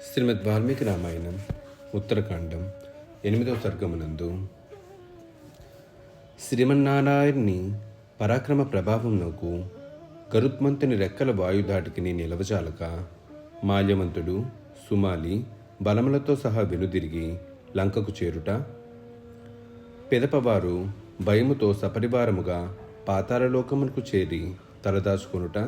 శ్రీమద్ వాల్మీకి రామాయణం ఉత్తరకాండం ఎనిమిదవ సర్గమునందు. శ్రీమన్నారాయణ్ణి పరాక్రమ ప్రభావంలోకు గరుత్మంతుని రెక్కల వాయుధాటికి నిలవచాలక మాల్యవంతుడు సుమాలి బలములతో సహా వెనుదిరిగి లంకకు చేరుట. పెదపవారు భయముతో సపరివారముగా పాతాళలోకమునకు చేరి తలదాచుకొనుట.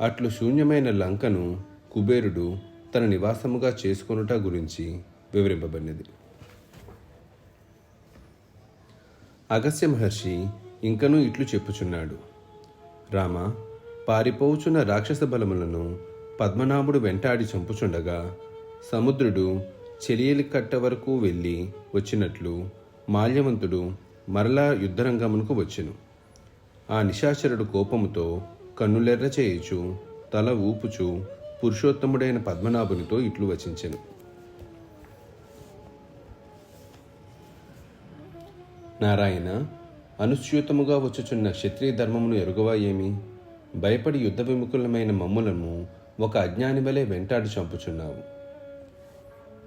అట్లు శూన్యమైన లంకను కుబేరుడు తన నివాసముగా చేసుకొనుట గురించి వివరింపబడినది. అగస్త్య మహర్షి ఇంకనూ ఇట్లు చెప్పుచున్నాడు. రామ పారిపోవుచున్న రాక్షస బలములను పద్మనాభుడు వెంటాడి చంపుచుండగా సముద్రుడు చెలియలి కట్ట వరకు వెళ్ళి వచ్చినట్లు మాల్యవంతుడు మరలా యుద్ధరంగమునకు వచ్చెను. ఆ నిశాచరుడు కోపముతో కన్నులెర్ర చేయుచు తల ఊపుచు పురుషోత్తముడైన పద్మనాభునితో ఇట్లు వచించెను. నారాయణ అనుస్యూతముగా వచ్చుచున్న క్షత్రియ ధర్మమును ఎరుగవా ఏమి? భయపడి యుద్ధ విముఖులమైన మమ్ములను ఒక అజ్ఞాని వలె వెంటాడి చంపుచున్నావు.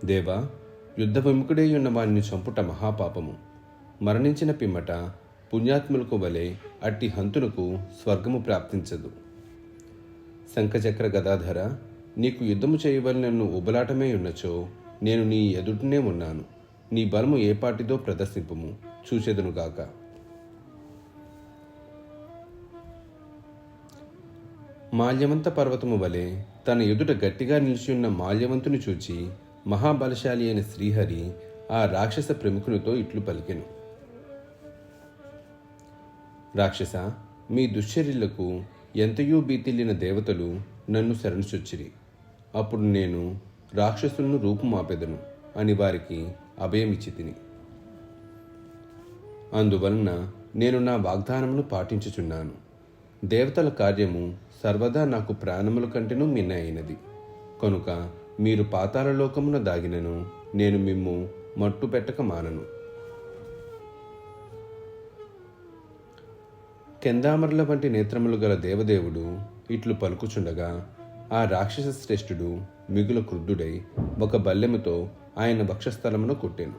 దేవా యుద్ధ విముఖుడై ఉన్న వారిని చంపుట మహాపాపము. మరణించిన పిమ్మట పుణ్యాత్ములకు వలె అట్టి హంతులకు స్వర్గము ప్రాప్తించదు. శంఖచక్ర గదాధర నీకు యుద్ధము చేయవలన నన్ను ఉబలాటమే ఉన్నచో నేను నీ ఎదుటనే ఉన్నాను. నీ బలము ఏ పాటిదో ప్రదర్శింపుము చూచెదనుగాక మాల్యవంత పర్వతము వలె తన ఎదుట గట్టిగా నిలిచియున్న మాల్యవంతుని చూచి మహాబలశాలి అయిన శ్రీహరి ఆ రాక్షస ప్రముఖునితో ఇట్లు పలికెను. రాక్షస మీ దుశ్చర్యలకు ఎంతయో బీతిల్లిన దేవతలు నన్ను శరణుచొచ్చిరి. అప్పుడు నేను రాక్షసులను రూపుమాపెదను అని వారికి అభయమిచ్చి తిని. అందువలన నేను నా వాగ్దానమును పాటించుచున్నాను. దేవతల కార్యము సర్వదా నాకు ప్రాణముల కంటేనూ మిన్న అయినది కనుక మీరు పాతాళలోకమున దాగినను నేను మిమ్ము మట్టు పెట్టక మానను. కెందామర్ల వంటి నేత్రములు గల దేవదేవుడు ఇట్లు పలుకుచుండగా ఆ రాక్షస శ్రేష్ఠుడు మిగుల క్రుద్ధుడై ఒక బల్లెముతో ఆయన వక్షస్థలమును కొట్టెను.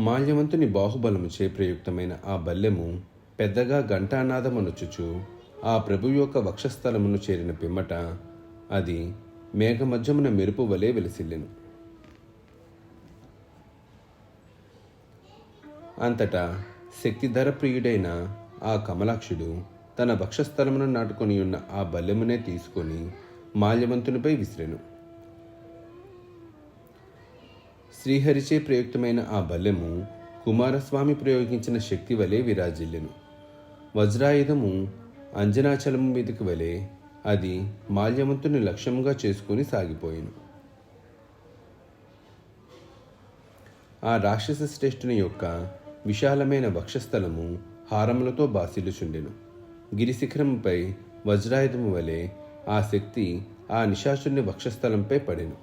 మాల్యవంతుని బాహుబలముచే ప్రయుక్తమైన ఆ బల్లెము పెద్దగా ఘంటానాదమనుచుచు ఆ ప్రభు యొక్క వక్షస్థలమును చేరిన పిమ్మట అది మేఘమధ్యమున మెరుపు వలె వెలిసిల్లెను. అంతటా శక్తిధర ప్రియుడైన ఆ కమలాక్షుడు తన భక్షస్థలమును నాటుకొని ఉన్న ఆ బల్లెమునే తీసుకొని మాల్యవంతునిపై విసిరెను. శ్రీహరిచే ప్రయుక్తమైన ఆ బల్లెము కుమారస్వామి ప్రయోగించిన శక్తి వలె విరాజిల్లెను. వజ్రాయుధము అంజనాచలము మీదకి వలె అది మాల్యవంతుని లక్ష్యముగా చేసుకుని సాగిపోయిను. ఆ రాక్షస శ్రేష్ఠుని యొక్క విశాలమైన వక్షస్థలము హారములతో బాసిల్లుచుండెను. గిరిశిఖరముపై వజ్రాయుధము వలె ఆ శక్తి ఆ నిశాచుని వక్షస్థలంపై పడెను.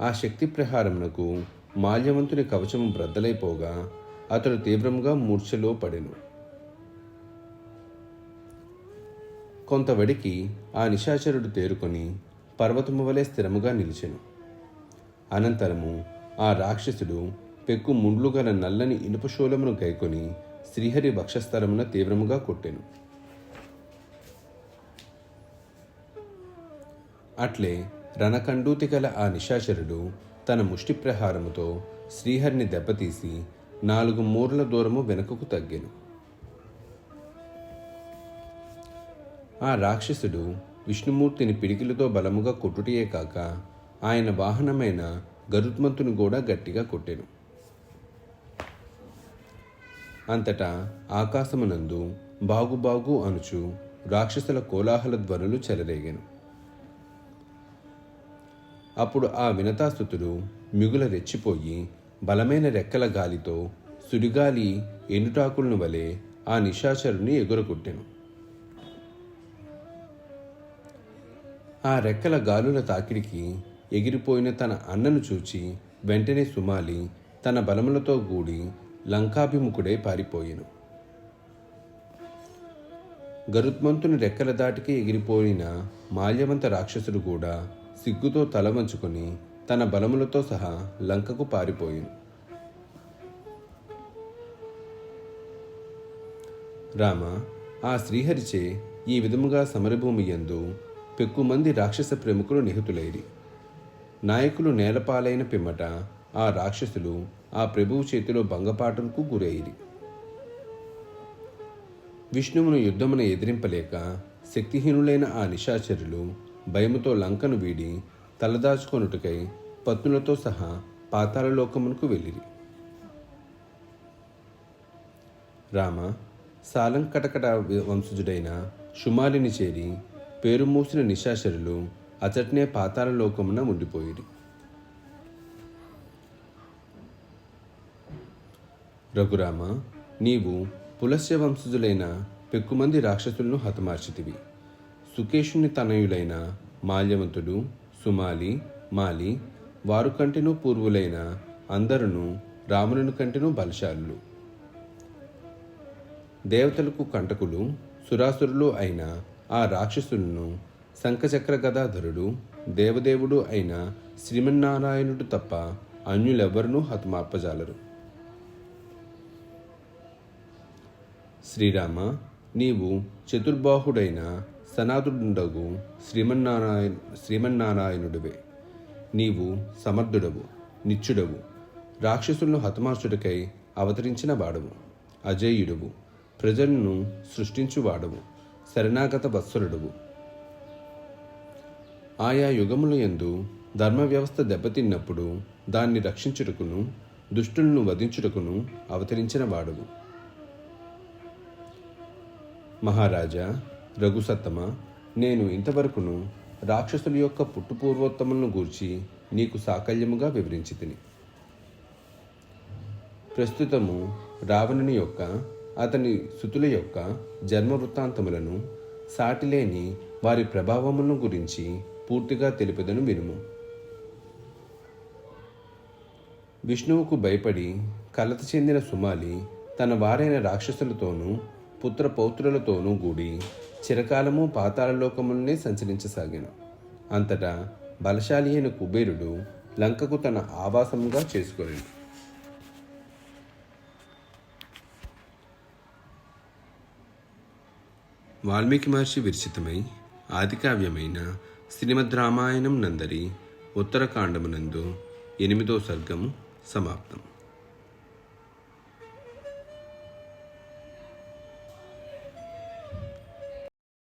ఆ శక్తి ప్రహారమునకు మాల్యవంతుని కవచము బ్రద్దలైపోగా అతడు తీవ్రముగా మూర్ఛలో పడెను. కొంతవడికి ఆ నిశాచరుడు తేరుకొని పర్వతము వలె స్థిరముగా నిలిచెను. అనంతరము ఆ రాక్షసుడు పెక్కు ముండ్లు గల నల్లని ఇనుపశూలమును గైకొని శ్రీహరి వక్షస్థలమున తీవ్రముగా కొట్టెను. అట్లే రణకండూతి గల ఆ నిశాచరుడు తన ముష్టి ప్రహారముతో శ్రీహరిని దెబ్బతీసి నాలుగు మూర్ల దూరము వెనుకకు తగ్గెను. ఆ రాక్షసుడు విష్ణుమూర్తిని పిడికిలతో బలముగా కొట్టుటియే కాక ఆయన వాహనమైన గరుత్మంతుని కూడా గట్టిగా కొట్టెను. అంతటా ఆకాశమునందు బాగుబాగు అనుచు రాక్షసుల కోలాహల ధ్వనులు చెలరేగాను. అప్పుడు ఆ వినతాస్తుతుడు మిగుల రెచ్చిపోయి బలమైన రెక్కల గాలితో సుడిగాలి ఎండుటాకులను వలె ఆ నిశాచరుని ఎగురగొట్టెను. ఆ రెక్కల గాలుల తాకిడికి ఎగిరిపోయిన తన అన్నను చూచి వెంటనే సుమాలి తన బలములతో గూడి లంకాభిముఖుడై పారిపోయిను. గరుత్మంతుని రెక్కల దాటికి ఎగిరిపోయిన మాల్యవంత రాక్షసుడు కూడా సిగ్గుతో తల వంచుకొని తన బలములతో సహా లంకకు పారిపోయింది రామ ఆ శ్రీహరిచే ఈ విధముగా సమరభూమి యందు పెక్కుమంది రాక్షస ప్రముఖులు నిహితులైరి. నాయకులు నేలపాలైన పిమ్మట ఆ రాక్షసులు ఆ ప్రభువు చేతిలో భంగపాటులకు గురయ్యిరి. విష్ణువును యుద్ధమును ఎదిరింపలేక శక్తిహీనులైన ఆ నిశాచరులు భయముతో లంకను వీడి తలదాచుకొనుటకై పత్నులతో సహా పాతాళలోకమునకు వెళ్ళిరి. రామ సాలంకటకట వంశజుడైన షుమాలిని చేరి పేరు మూసిన నిశాచరులు అచట్నే పాతాళలోకమున ఉండిపోయిరి. రఘురామ నీవు పులస్య వంశజులైన పెక్కుమంది రాక్షసులను హతమార్చితివి. సుకేషుని తనయులైన మాల్యవంతుడు సుమాలి మాలి వారు కంటెనూ పూర్వులైన అందరును రాములను కంటెనూ బలశాలులు. దేవతలకు కంటకులు సురాసురులు అయిన ఆ రాక్షసులను శంఖచక్ర గదాధరుడు దేవదేవుడు అయిన శ్రీమన్నారాయణుడు తప్ప అన్యులెవ్వరూ హతమార్పజాలరు. శ్రీరామ నీవు చతుర్బాహుడైన సనాతుడుండగు శ్రీమన్నారాయణ శ్రీమన్నారాయణుడివే. నీవు సమర్థుడవు నిత్యుడవు రాక్షసులను హతమార్చుడికై అవతరించిన వాడవు అజేయుడవు ప్రజలను సృష్టించువాడవు శరణాగత వత్సరుడవు ఆయా యుగముల యందు ధర్మ వ్యవస్థ దెబ్బతిన్నప్పుడు దాన్ని రక్షించుటకును దుష్టులను వధించుటకును అవతరించిన వాడవు. మహారాజా రఘుసత్తమ నేను ఇంతవరకును రాక్షసుల యొక్క పుట్టుపూర్వోత్తములను గూర్చి నీకు సాకల్యముగా వివరించి తిని ప్రస్తుతము రావణుని యొక్క అతని సుతుల యొక్క జన్మ వృత్తాంతములను సాటిలేని వారి ప్రభావమును గురించి పూర్తిగా తెలిపదను వినుము. విష్ణువుకు భయపడి కలత చెందిన సుమాలి తన వారైన రాక్షసులతోనూ పుత్ర పౌత్రులతోనూ కూడి చిరకాలము పాతాళలోకములనే సంచరించసాగాను. అంతటా బలశాలి అయిన కుబేరుడు లంకకు తన ఆవాసముగా చేసుకొనిడు వాల్మీకి మహర్షి విరచితమై ఆదికావ్యమైన శ్రీమద్ రామాయణం నందరి ఉత్తరకాండమునందు ఎనిమిదో సర్గము సమాప్తం.